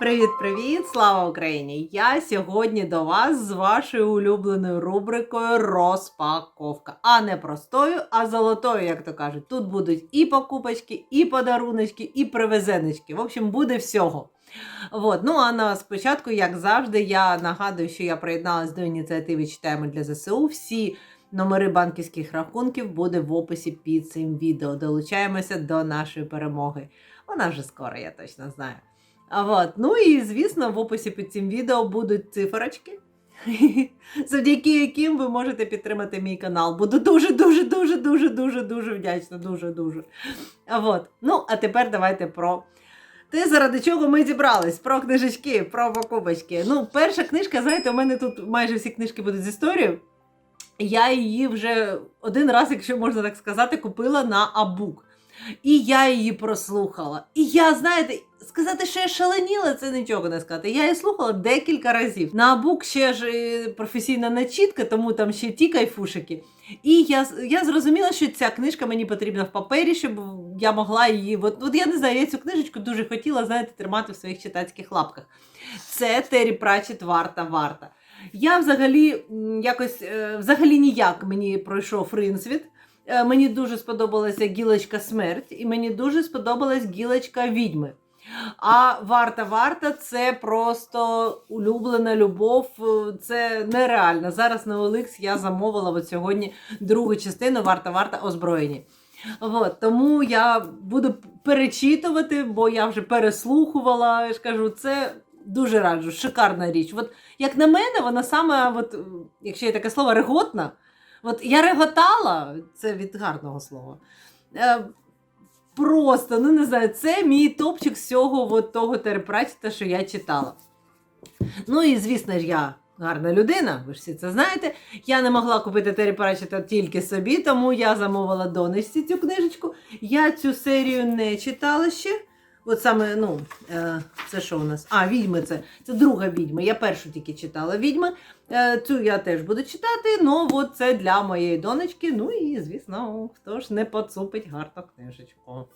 Привіт-привіт! Слава Україні! Я сьогодні до вас з вашою улюбленою рубрикою розпаковка. А не простою, а золотою, як то кажуть. Тут будуть і покупочки, і подаруночки, і привезеночки. В общем, буде всього. От. Ну а на спочатку, як завжди, я нагадую, що я приєдналась до ініціативи Читаємо для ЗСУ. Всі номери банківських рахунків буде в описі під цим відео. Долучаємося до нашої перемоги. Вона вже скоро, я точно знаю. А от. Ну і звісно, в описі під цим відео будуть циферочки, завдяки яким ви можете підтримати мій канал. Буду дуже, дуже, дуже, дуже, дуже, дуже вдячна. Дуже, дуже. А от. Ну, а тепер давайте про те, заради чого ми зібрались, про книжечки, про покупочки. Ну, перша книжка, знаєте, у мене тут майже всі книжки будуть з історією. Я її вже один раз, якщо можна так сказати, купила на Абук. І я її прослухала. І я, знаєте, сказати, що я шаленіла, це нічого не сказати. Я її слухала декілька разів. На Абук ще ж е, професійна начітка, тому там ще ті кайфушики. І я, я зрозуміла, що ця книжка мені потрібна в папері, щоб я могла її. От, от я не знаю, я цю книжечку дуже хотіла, знаєте, тримати в своїх читацьких лапках. Це Террі Пратчет варта варта. Я взагалі якось е, взагалі ніяк мені пройшов Ринсвіт. Е, Мені дуже сподобалася гілочка смерть, і мені дуже сподобалась гілочка відьми. А варта варта це просто улюблена любов. е, Це нереально. Зараз на OLX я замовила от сьогодні другу частину варта варта озброєні. От, тому я буду перечитувати, бо я вже переслухувала. Я ж кажу, це дуже раджу, шикарна річ. От, як на мене, вона саме, от, якщо є таке слово, реготна. От я реготала, це від гарного слова. Е, просто, ну не знаю, це мій топчик з цього от того терепрачета, що я читала. Ну і звісно ж, я гарна людина, ви ж всі це знаєте. Я не могла купити Террі Пратчета тільки собі, тому я замовила донечці цю книжечку. Я цю серію не читала ще. От саме, ну, е, це що у нас? А, відьми це. Це друга відьма. Я першу тільки читала відьми. Е, цю я теж буду читати, ну от це для моєї донечки. Ну і, звісно, хто ж не поцупить гарну книжечку.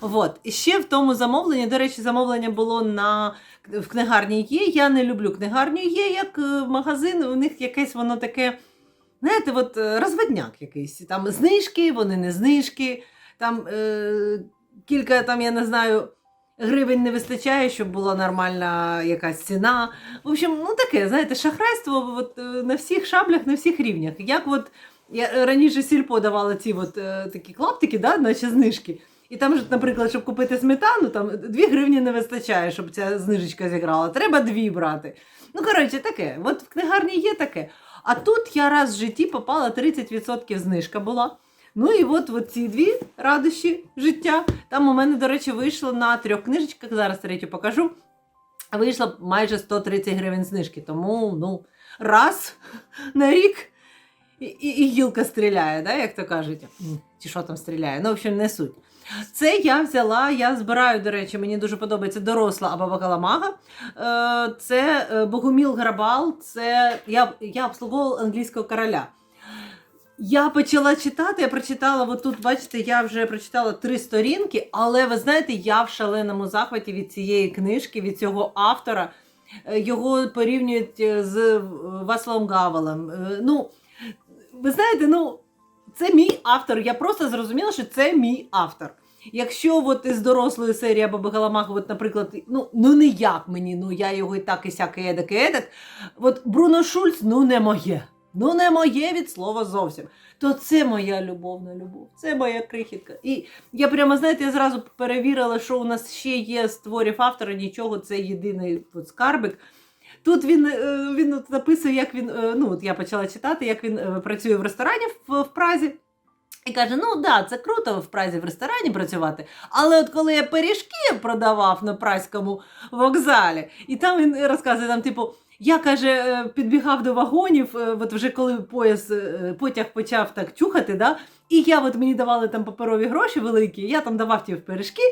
От. Ще в тому замовленні, до речі, замовлення було на в книгарні є. Я не люблю книгарню є, як е, магазин, у них якесь воно таке, знаєте, от розводняк якийсь. Там знижки, вони не знижки. Там кілька, там, я не знаю, гривень не вистачає, щоб була нормальна якась ціна. В общем, ну таке, знаєте, шахрайство от, е, на всіх шаблях, на всіх рівнях. Як от я раніше сільпо давала ці от, е, такі клаптики, да, наче знижки. І там, наприклад, щоб купити сметану, там 2 гривні не вистачає, щоб ця знижечка зіграла. Треба дві брати. Ну, коротше, таке. От в книгарні є таке. А тут я раз в житті попала 30% знижка була. Ну і от, от ці дві радощі життя. Там у мене, до речі, вийшло на трьох книжечках, зараз третю покажу. Вийшло майже 130 гривень знижки. Тому, ну, раз на рік і, і, і гілка стріляє, да, як то кажуть. Чи що там стріляє? Ну, в общем, не суть. Це я взяла, я збираю, до речі, мені дуже подобається доросла Абаба Каламага. Е, Це е, Богоміл Грабал, це я, я обслуговувала англійського короля. Я почала читати, я прочитала, от тут, бачите, я вже прочитала три сторінки, але ви знаєте, я в шаленому захваті від цієї книжки, від цього автора. Е, Його порівнюють е, з Васлом Гавелем. Е, Ну, ви знаєте, ну, це мій автор. Я просто зрозуміла, що це мій автор. Якщо от із дорослої серії Баби Галамах, от, наприклад, ну, ну ніяк мені, ну я його і так, і сяк, і едак, і едак. От Бруно Шульц, ну не моє. Ну, не моє від слова зовсім. То це моя любовна любов, це моя крихітка. І я прямо, знаєте, я зразу перевірила, що у нас ще є з творів автора, нічого, це єдиний скарбик. Тут він, е, він от записує, як він, е, ну, от я почала читати, як він е, працює в ресторані в, в Празі. І каже: ну да, це круто в Празі в ресторані працювати. Але от коли я пиріжки продавав на празькому вокзалі, і там він розказує, там, типу, я каже, е, підбігав до вагонів, е, от вже коли поїзд, е, потяг почав так чухати, да, і я от мені давали там паперові гроші великі, я там давав ті пиріжки,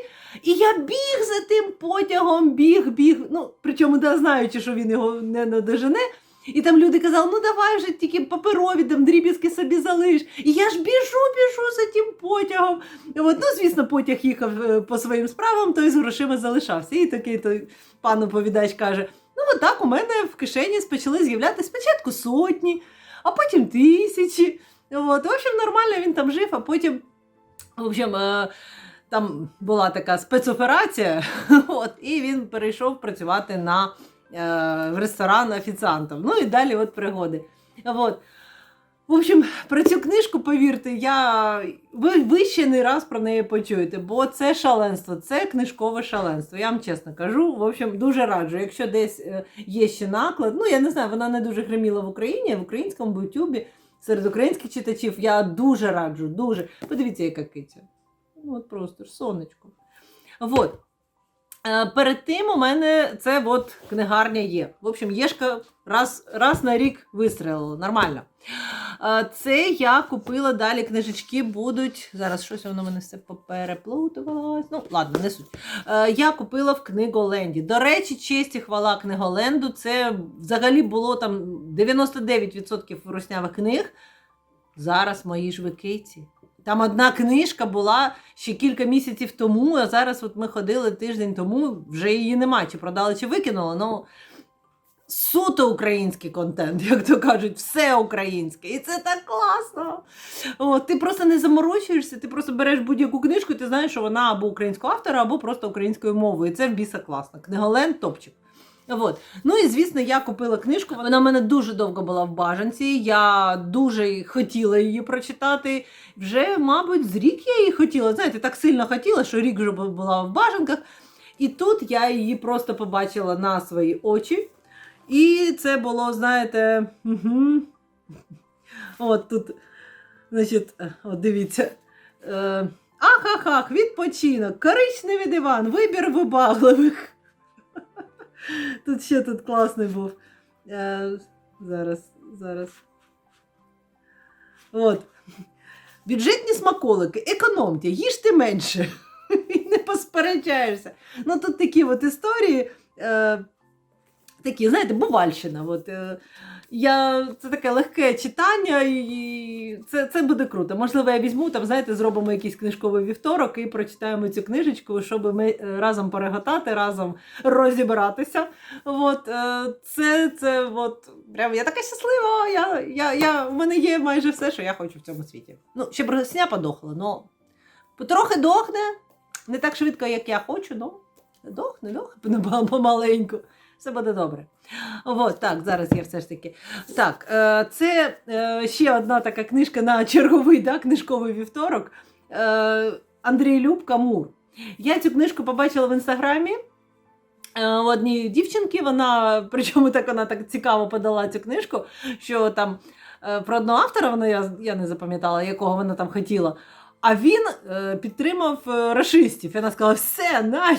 і я біг за тим потягом, біг, біг. Ну, причому да, знаючи, що він його не надожене. І там люди казали, ну давай вже тільки паперові, там дріб'язки собі залиш. І я ж біжу, біжу за тим потягом. От, ну, звісно, потяг їхав по своїм справам, той з грошима залишався. І такий той пан оповідач каже: отак у мене в кишені почали з'являтися спочатку сотні, а потім тисячі. От, в общем, нормально він там жив, а потім, в общем, е, там була така спецоперація, от, і він перейшов працювати на е, в ресторан офіціантом. Ну і далі от пригоди. От. В общем, про цю книжку, повірте, я... ви, ви ще не раз про неї почуєте, бо це шаленство, це книжкове шаленство. Я вам чесно кажу. В общем, дуже раджу. Якщо десь е, є ще наклад, ну я не знаю, вона не дуже гриміла в Україні, в українському ютубі серед українських читачів. Я дуже раджу, дуже. Подивіться, яка киця. Ну, от просто ж сонечко. Вот. Е, Перед тим у мене це от книгарня є. В общем, Єшка раз, раз на рік вистрелила. Нормально. Е, Це я купила далі книжечки будуть. Зараз щось воно мене все попереплутувалось. Ну, ладно, не суть. Е, Я купила в книголенді. До речі, честь і хвала книголенду. Це взагалі було там 99% руснявих книг. Зараз мої ж викиці. Там одна книжка була ще кілька місяців тому, а зараз от ми ходили тиждень тому, вже її нема, чи продали, чи викинули. Ну, суто український контент, як то кажуть, все українське. І це так класно. От, ти просто не заморочуєшся, ти просто береш будь-яку книжку, і ти знаєш, що вона або українського автора, або просто українською мовою. І це в біса класно. Книголен топчик. От. Ну і звісно, я купила книжку. Вона в мене дуже довго була в бажанці. Я дуже хотіла її прочитати. Вже, мабуть, з рік я її хотіла. Знаєте, так сильно хотіла, що рік вже була в бажанках. І тут я її просто побачила на свої очі. І це було, знаєте, угу. от тут, значить, е, от дивіться. Е, Ах-ах-ах, відпочинок, коричневий диван, вибір вибагливих. Тут ще тут класний був. Е, зараз, зараз. От. Бюджетні смаколики, економте, їжте менше. І не посперечаєшся. Ну тут такі от історії. Е, такі, знаєте, бувальщина. От, е, я, це таке легке читання, і це, це буде круто. Можливо, я візьму, там, знаєте, зробимо якийсь книжковий вівторок і прочитаємо цю книжечку, щоб ми е, разом переготати, разом розібратися. От, е, це, це от, прям, я така щаслива. Я, я, я, у мене є майже все, що я хочу в цьому світі. Ну, щоб росня подохла, но потрохи дохне. Не так швидко, як я хочу, але дохне, дохне помаленьку. Все буде добре. От, так, зараз я все ж таки. Так, е, це е, ще одна така книжка на черговий да, книжковий вівторок. Е, Андрій Любка Мур. Я цю книжку побачила в інстаграмі. у одній дівчинки, вона, причому так вона так цікаво подала цю книжку, що там про одного автора вона я, я не запам'ятала, якого вона там хотіла. А він підтримав рашистів. І вона сказала: все, на.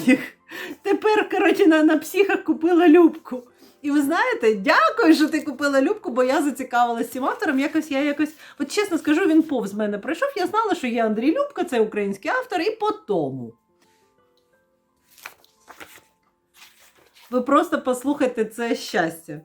Тепер, коротше, на, на психах купила Любку. І ви знаєте, дякую, що ти купила Любку, бо я зацікавилася цим автором. Якось я якось, от чесно скажу, він повз мене пройшов. Я знала, що є Андрій Любка, це український автор, і по тому. Ви просто послухайте це щастя.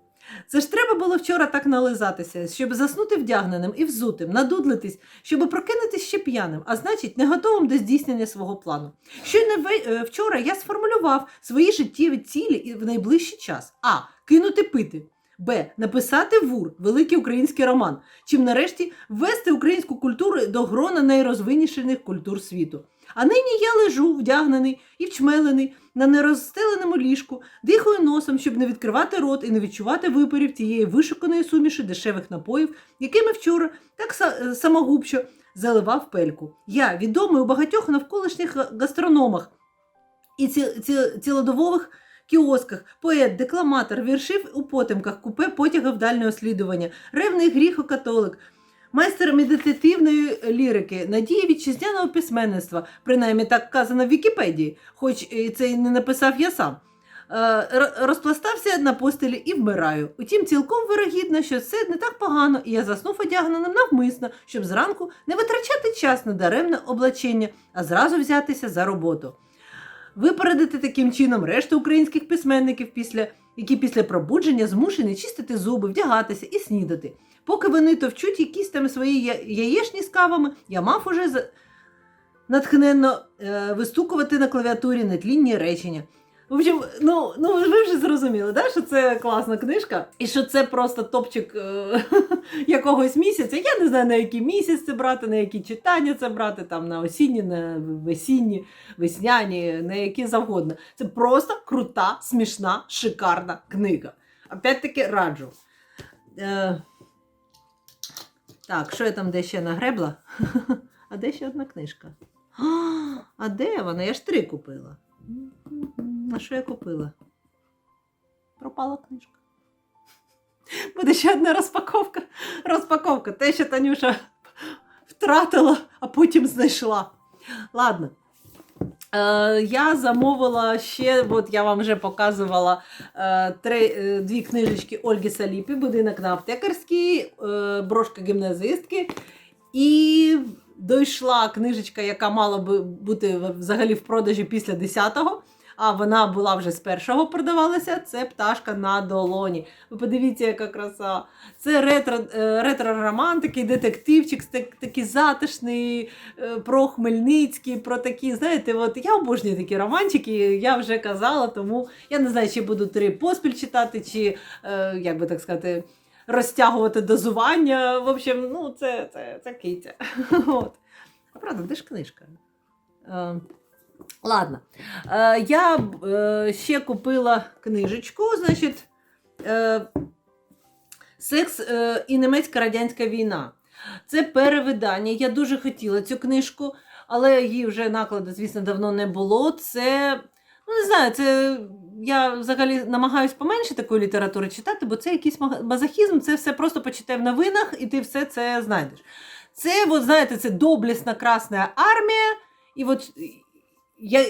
Це ж треба було вчора так нализатися, щоб заснути вдягненим і взутим, надудлитись, щоб прокинутись ще п'яним, а значить, не готовим до здійснення свого плану. Щойно е, вчора я сформулював свої життєві цілі в найближчий час: а. Кинути пити. Б. Написати вур, великий український роман, чим нарешті ввести українську культуру до грона найрозвинішених культур світу. А нині я лежу, вдягнений і вчмелений на нерозстеленому ліжку, дихаю носом, щоб не відкривати рот і не відчувати випарів тієї вишуканої суміші дешевих напоїв, якими вчора так е, заливав пельку. Я відомий у багатьох навколишніх га- гастрономах і ці, ці, цілодовових кіосках, поет, декламатор, віршив у потемках, купе потягів дальнього слідування, ревний гріхокатолик, майстер медитативної лірики, надія вітчизняного письменництва, принаймні так вказано в Вікіпедії, хоч це і не написав я сам. Е, Розпластався на постелі і вмираю. Утім, цілком вирогідно, що це не так погано, і я заснув одягненим навмисно, щоб зранку не витрачати час на даремне облачення, а зразу взятися за роботу. Випередити таким чином решту українських письменників, після, які після пробудження змушені чистити зуби, вдягатися і снідати. Поки вони товчуть якісь там свої яєчні з кавами, я мав уже натхненно е, вистукувати на клавіатурі нетлінні речення. В общем, ну, ну ви вже зрозуміли, да, що це класна книжка, і що це просто топчик е, якогось місяця. Я не знаю, на який місяць це брати, на які читання це брати, там на осінні, на весінні, весняні, на які завгодно. Це просто крута, смішна, шикарна книга. Опять-таки раджу. Е, так, що я там де ще нагребла? А де ще одна книжка? А де вона? Я ж три купила. А що я купила? Пропала книжка. Буде ще одна розпаковка. Розпаковка. Те, що Танюша втратила, а потім знайшла. Ладно. Е, я замовила ще, от я вам вже показувала е, три, е, дві книжечки Ольги Саліпі, будинок на аптекарській, е, брошка гімназистки. І дійшла книжечка, яка мала би бути взагалі в продажі після 10-го, а вона була вже з першого продавалася. Це пташка на долоні. Ви подивіться, яка краса. Це ретро, е, ретро-роман, такий детективчик, так- такий затишний, е, про Хмельницький, про такі, знаєте, от я обожнюю такі романчики, я вже казала, тому я не знаю, чи буду три поспіль читати, чи, е, як би так сказати, розтягувати дозування. В общем, ну, це, це, це киця. От. А правда, де ж книжка? Ладно. Е, я е, ще купила книжечку, значить, е, Секс е, і немецька радянська війна. Це перевидання. Я дуже хотіла цю книжку, але її вже накладу, звісно, давно не було. Це, ну не знаю, це я взагалі намагаюся поменше такої літератури читати, бо це якийсь мазохізм, це все просто почитай в новинах, і ти все це знайдеш. Це, от, знаєте, це доблесна Красна армія, і от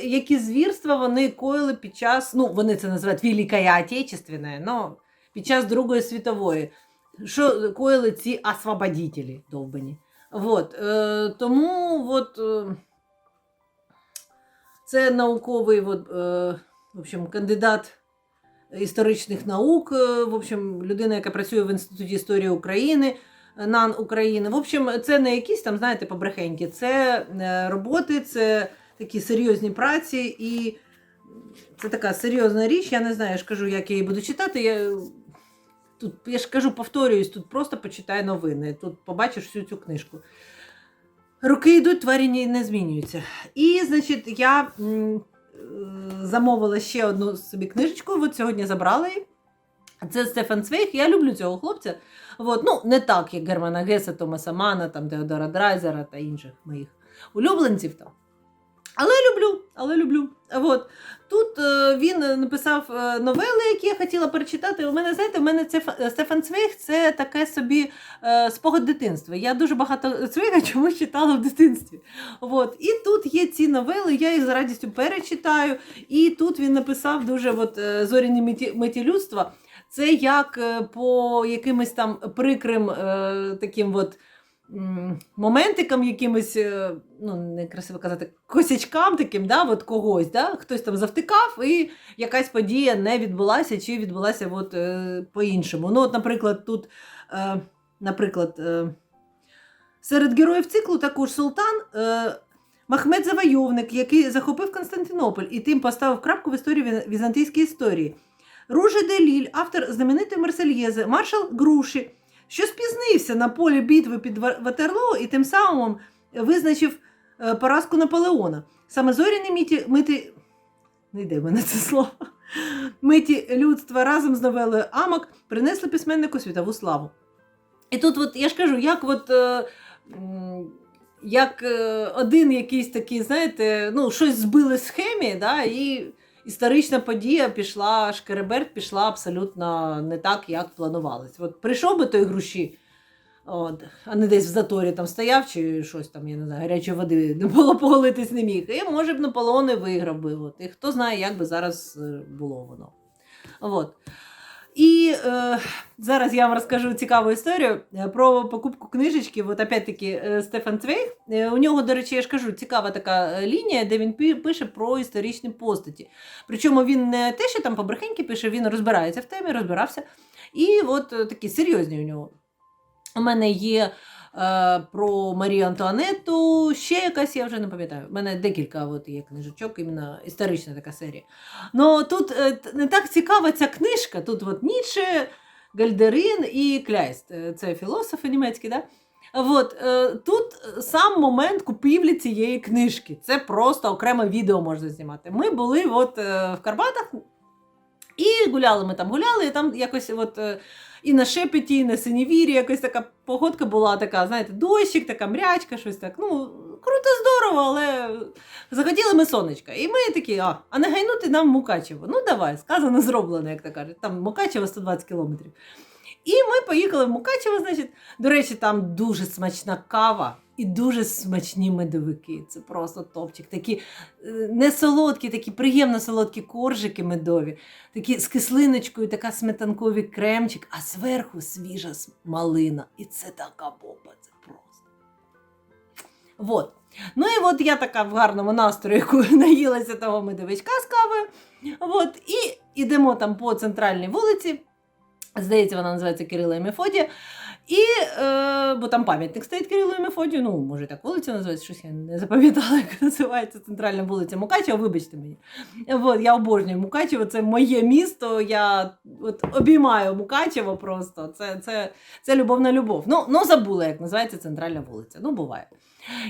які звірства вони коїли під час, ну, вони це називають Великая Отечественная, но під час Другої світової. Що коїли ці освободителі довбані. Вот, е, тому от, е, це науковий от, е, в общем, кандидат історичних наук, е, в общем, людина, яка працює в Інституті історії України, е, НАН України. В общем, це не якісь там, знаєте, побрехеньки, це е, роботи, це такі серйозні праці, і це така серйозна річ. Я не знаю, я ж кажу, як я її буду читати. Я... Тут, я ж кажу, повторююсь, тут просто почитай новини. Тут побачиш всю цю книжку. Роки йдуть, тварі не змінюються. І, значить, я е, замовила ще одну собі книжечку. От сьогодні забрала її. Це Стефан Цвейг. Я люблю цього хлопця. От, ну, не так, як Германа Геса, Томаса Мана, там, Теодора Драйзера та інших моїх улюбленців. Там. Але люблю, але люблю. От. Тут е, він написав е, новели, які я хотіла перечитати. У мене, знаєте, у мене це Стефан Цвейг це таке собі е, спогад дитинства. Я дуже багато Цвейга чомусь читала в дитинстві. От. І тут є ці новели, я їх з радістю перечитаю. І тут він написав дуже от, е, зоряні меті, меті людства. Це як е, по якимось там прикрим е, таким от. Моментикам якимось, е, ну не красиво казати, косячкам таким, да, от когось, да, хтось там завтикав, і якась подія не відбулася, чи відбулася от, е, по-іншому. Ну, от, наприклад, тут, е, наприклад, серед героїв циклу також султан Махмед Завойовник, який захопив Константинополь і тим поставив крапку в історії ві- візантійської історії. Руже де Ліль, автор знаменитої Марсельєзи, маршал Груші, що спізнився на полі битви під Ва- Ватерлоо і тим самим визначив е, поразку Наполеона. Саме зоряні міті, мити... Не йде мене це слово. Миті людства разом з новелою Амок принесли письменнику світову славу. І тут, от, я ж кажу, як от. Е, як е, один якийсь такий, знаєте, ну, щось збили з схемі, да, і історична подія пішла, шкереберт пішла абсолютно не так, як планувалось. От прийшов би той груші, от, а не десь в заторі там стояв, чи щось там, я не знаю, гарячої води не було поголитись не міг. І може б Наполеон і виграв би. От. І хто знає, як би зараз е, було воно. От. І е, зараз я вам розкажу цікаву історію е, про покупку книжечки. От опять-таки е, Стефан Цвейг. Е, У нього, до речі, я ж кажу, цікава така лінія, де він пише про історичні постаті. Причому він не те, що там побрехеньки пише, він розбирається в темі, розбирався. І от такі серйозні у нього. У мене є про Марію Антуанетту, ще якась, я вже не пам'ятаю. У мене декілька от є книжечок, іменно історична така серія. Ну тут е, не так цікава ця книжка. Тут от Ніцше, Гальдерин і Кляйст. Е, Це філософи німецькі, да? От, е, тут сам момент купівлі цієї книжки. Це просто окреме відео можна знімати. Ми були от, е, в Карпатах і гуляли ми там гуляли, і там якось от, е, і на шепеті, і на синівірі якась така погодка була така, знаєте, дощик, така мрячка, щось так. Ну, круто, здорово, але захотіли ми сонечка. І ми такі, а, а не гайнути нам Мукачево. Ну давай, сказано, зроблено, як то кажуть. Там Мукачево 120 кілометрів. І ми поїхали в Мукачево, значить, до речі, там дуже смачна кава і дуже смачні медовики. Це просто топчик. Такі е, не солодкі, такі приємно солодкі коржики медові, такі з кислиночкою, така сметанковий кремчик, а зверху свіжа малина. І це така бомба, це просто. Вот. Ну і от я така в гарному настрої, яку наїлася того медовичка з кавою. От, і йдемо там по центральній вулиці. Здається, вона називається Кирила і Мефодія. І, е, бо там пам'ятник стоїть Кирилу і Мефодію. Ну, може, так вулиця називається, щось я не запам'ятала, як називається центральна вулиця Мукачева, вибачте мені. От, я обожнюю Мукачево, це моє місто. Я от, обіймаю Мукачево просто. Це, це, це любовна любов. Ну, ну, забула, як називається центральна вулиця. Ну, буває.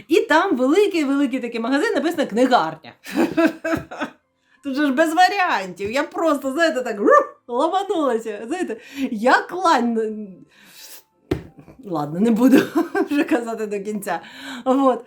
І там великий-великий такий магазин, написано книгарня. Тут же ж без варіантів. Я просто, знаєте, так ламанулася. Знаєте, я клань. Ладно, не буду вже казати до кінця. От.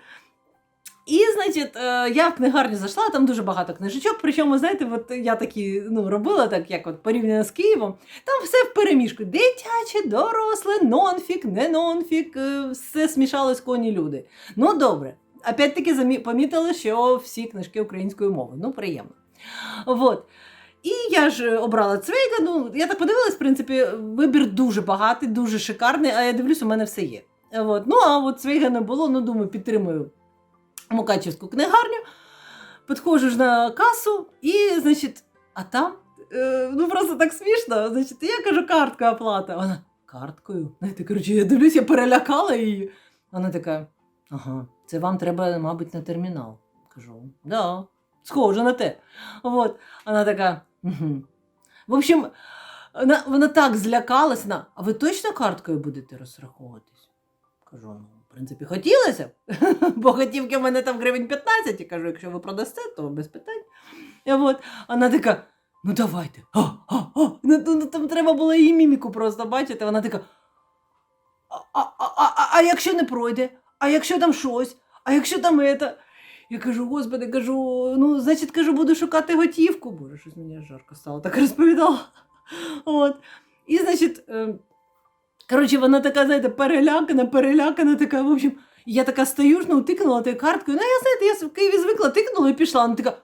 І, значить, е, я в книгарню зайшла, там дуже багато книжечок. Причому, знаєте, от я такі ну, робила, так як от порівняно з Києвом, там все в переміжку. Дитяче, доросле, нонфік, не нонфік, е, все смішалось коні люди. Ну, добре. Опять-таки помітила, що всі книжки українською мовою. Ну, приємно. Вот. І я ж обрала Цвейга. Ну, я так подивилась, в принципі, вибір дуже багатий, дуже шикарний, а я дивлюсь, у мене все є. От. Ну, а от Цвейга не було, ну, думаю, підтримую Мукачівську книгарню. Підходжу ж на касу, і, значить, а там, е, ну просто так смішно. Значить, я кажу, картка оплата. Вона карткою. Знаєте, коротше, я дивлюсь, я перелякала її. Вона така: ага, це вам треба, мабуть, на термінал. Кажу, да, схоже на те. От. Вона така. Угу. В общем, вона, вона так злякалась, вона, а ви точно карткою будете розраховуватись? Кажу, ну, в принципі, хотілося б, бо готівки в мене там гривень 15, і кажу, якщо ви продасте, то без питань. І от. Вона така, ну давайте. А, а, а. Ну, ну, там треба було її міміку просто бачити. Вона така. А, а, а, а, а якщо не пройде? А якщо там щось? А якщо там это? Я кажу, господи, кажу, ну, значить, кажу, буду шукати готівку. Боже, щось мені жарко стало, так розповідала. От. І, значить, е, коротше, вона така, знаєте, перелякана, перелякана, така, в общем, я така стою, ну, тикнула тою карткою. Ну, я, знаєте, я в Києві звикла, тикнула і пішла. Вона така,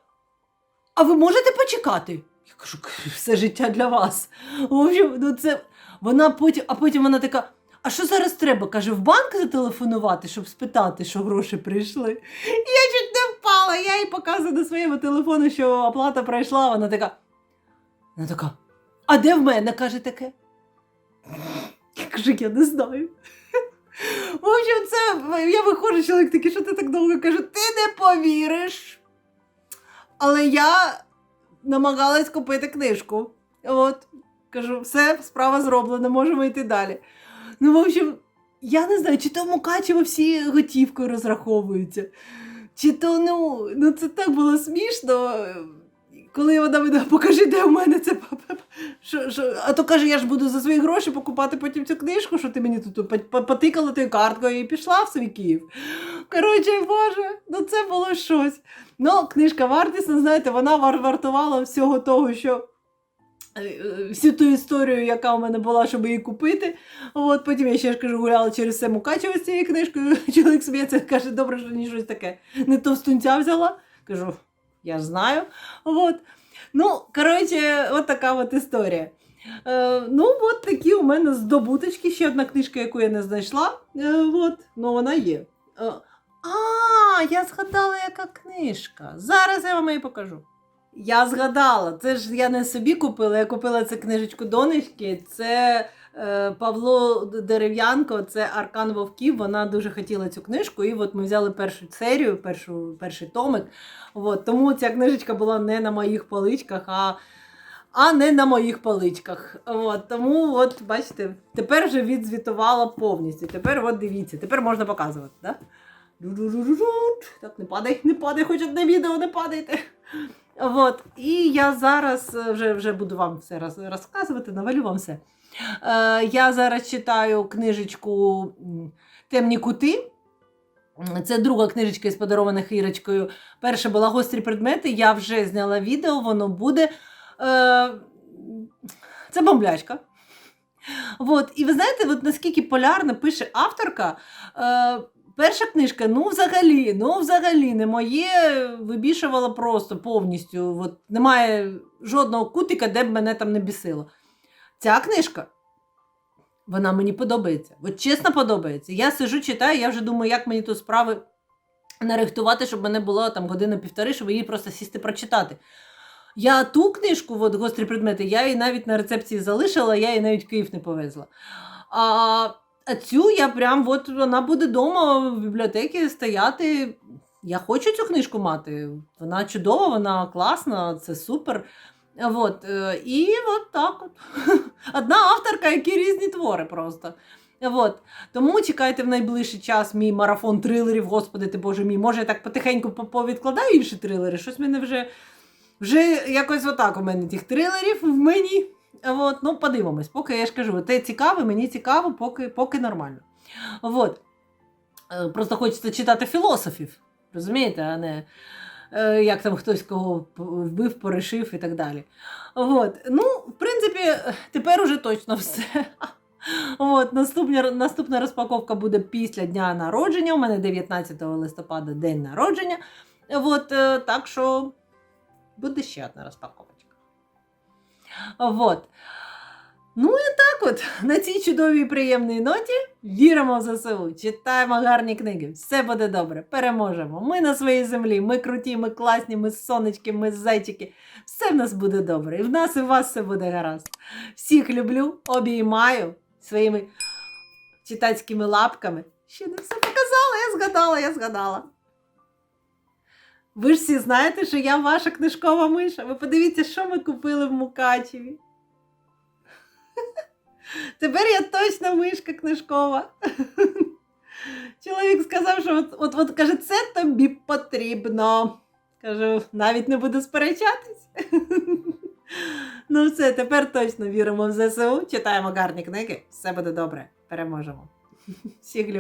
а ви можете почекати? Я кажу, все життя для вас. В общем, ну, це, вона потім, а потім вона така, а що зараз треба? Каже, в банк зателефонувати, щоб спитати, що гроші прийшли. Я чуть не впала, я їй показую на своєму телефону, що оплата пройшла. Вона така. Вона така. А де в мене? каже таке. Я кажу, я не знаю. В общем, це я виходжу, чоловік такий, що ти так довго кажу, ти не повіриш. Але я намагалась купити книжку. От, кажу, все, справа зроблена, можемо йти далі. Ну, в общем, я не знаю, чи то в Мукачево всі готівкою розраховуються, чи то, ну, ну це так було смішно. Коли вона мене покажи, де в мене це. Що, що? А то каже, я ж буду за свої гроші покупати потім цю книжку, що ти мені тут по- по- потикала тою карткою і пішла в свій Київ. Коротше, Боже, ну це було щось. Ну, книжка вартісна, знаєте, вона вар- вартувала всього того, що. Е, е, Всю ту історію, яка у мене була, щоб її купити. От потім я ще ж кажу, гуляла через все Мукачево з цією книжкою. Чоловік сміється, каже, добре, що ні щось таке. Не товстунця взяла. Кажу, я знаю. От. Ну, коротше, от така от історія. Е, ну, от такі у мене здобуточки. Ще одна книжка, яку я не знайшла. Е, от, ну вона є. Е, а, я згадала, яка книжка. Зараз я вам її покажу. Я згадала, це ж я не собі купила, я купила цю книжечку донечки. Це е, Павло Дерев'янко, це Аркан Вовків. Вона дуже хотіла цю книжку, і от ми взяли першу серію, першу, перший томик. От, тому ця книжечка була не на моїх поличках, а, а не на моїх поличках. От, тому, от, бачите, тепер вже відзвітувала повністю. Тепер от дивіться, тепер можна показувати. Да? Так, не падай, не падай, хоч одне відео, не падайте. От. І я зараз вже, вже буду вам все роз- розказувати, навалю вам все. Е, я зараз читаю книжечку Темні кути. Це друга книжечка із подарованих Ірочкою. Перша була гострі предмети. Я вже зняла відео, воно буде. Е, це бомблячка. От. І ви знаєте, от наскільки полярно пише авторка. Е, перша книжка, ну взагалі, ну взагалі не моє, вибішувала просто повністю. От, немає жодного кутика, де б мене там не бісило. Ця книжка. Вона мені подобається. От чесно подобається. Я сижу, читаю, я вже думаю, як мені тут справи нарихтувати, щоб мене було там година-півтори, щоб її просто сісти прочитати. Я ту книжку, от, гострі предмети, я її навіть на рецепції залишила, я її навіть в Київ не повезла. А, а цю я прям от вона буде вдома в бібліотеці стояти. Я хочу цю книжку мати. Вона чудова, вона класна, це супер. От, е, і от так от. Одна авторка, які різні твори просто. От. Тому чекайте в найближчий час мій марафон трилерів, господи ти боже мій. Може, я так потихеньку по- повідкладаю інші трилери. Щось мене вже, вже якось отак у мене тих трилерів в мені. От, ну, подивимось, поки я ж кажу, те цікаве, мені цікаво, поки, поки нормально. От. Е, Просто хочеться читати філософів, розумієте, а не е, як там хтось кого вбив, порішив і так далі. От. Ну, в принципі, тепер уже точно все. От, наступна, наступна розпаковка буде після дня народження. У мене 19 листопада день народження. От, е, так що буде ще одна розпаковочка. От. Ну і так от, на цій чудовій приємній ноті віримо в ЗСУ, читаємо гарні книги. Все буде добре, переможемо. Ми на своїй землі, ми круті, ми класні, ми сонечки, ми зайчики. Все в нас буде добре. І в нас, і в вас все буде гаразд. Всіх люблю, обіймаю своїми читацькими лапками. Ще не все показала, я згадала, я згадала. Ви ж всі знаєте, що я ваша книжкова миша. Ви подивіться, що ми купили в Мукачеві. Тепер я точно мишка книжкова. Чоловік сказав, що от, от, от каже, це тобі потрібно. Кажу, навіть не буду сперечатись. Ну, все, тепер точно віримо в ЗСУ, читаємо гарні книги, все буде добре, переможемо. Всіх люблю.